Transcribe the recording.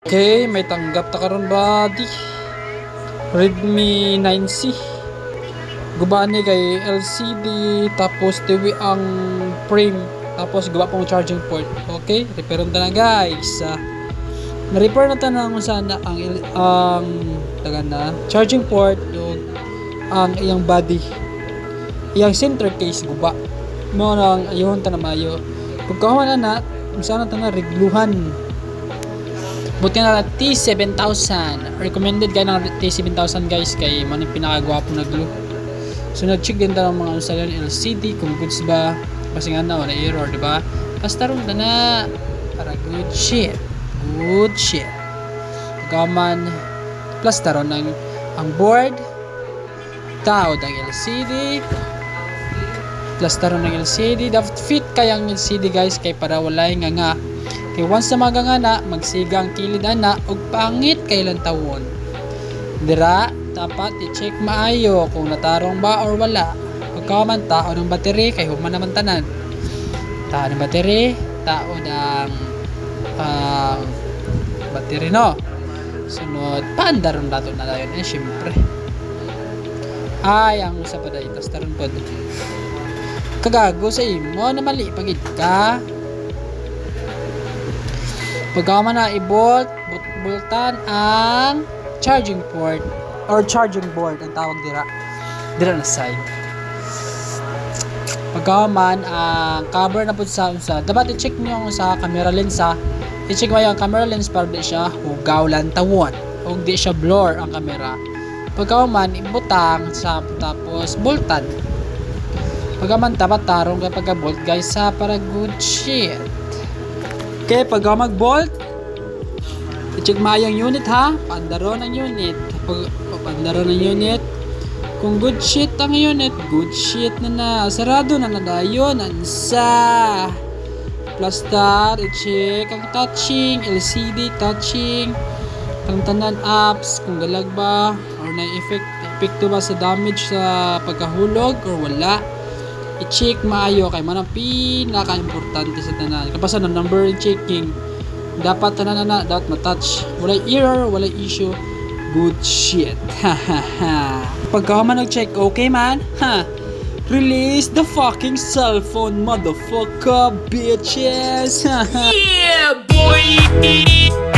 Okay, may tanggap ta karon buddy. Redmi 9C. Gubani kay LCD tapos TV ang frame tapos guba pong charging port. Okay, repairon ta na guys. Ah, na-repair na ta na kung saan na ang ang taga na charging port ug ang iyang body. Iyang center case guba. Mo nang ayun ta na mayo. Pagkahuman na na, kung saan na ta na regluhan. Buti na lang T7000. Recommended kay ng T7000 guys kay man yung pinakagwapo na glue. So nag-check din tayo ng mga usalan LCD kung goods ba kasi nga na wala error, di ba? Basta ron na para good shit. Good shit. Gaman plus taron ng ang board tao ng LCD plus taron ng LCD dapat fit kayang LCD guys kay para walay nga nga once na magangana magsigang kilid ana ug pangit kay lang tawon dira dapat i-check maayo kung natarong ba or wala. Pagka man tao ng battery kay human naman tanan. Tao ng battery tao ng ah, battery no. Sunod pandaron dato na dayon eh syempre. Ay ang usa pa dahil tas taron pod kagago sa imo na mali pagid ka Pagka man na i-bolt, bultan ang charging port or charging board ang tawag dira. Dira na side. Pagka man ang cover na pud sa unsa, dapat i-check niyo ang sa camera lens ha. I-check mo yung camera lens para di siya hugaw lang tawon o di siya blur ang camera. Pagka man ibutang sa tapos boltan. Pagka man dapat tarong kapag bolt guys sa para good shit. Okay, pag mag-bolt, mo yung unit ha. Pandaro ng unit. Pag pandaro ng unit, kung good shit ang unit, good shit na na. Sarado na na dayon. Ansa. Plastar, i-check ang touching, LCD touching, ang tanan apps, kung galag ba, or na effect, epekto ba sa damage sa pagkahulog, or wala i-check maayo kay man ang pinaka-importante sa tanan. Kapasa na number in checking. Dapat tanan na dapat matouch. Wala error, wala issue. Good shit. Pagka man nag-check, okay man? Ha? Release the fucking cellphone, motherfucker, bitches. Yeah, boy.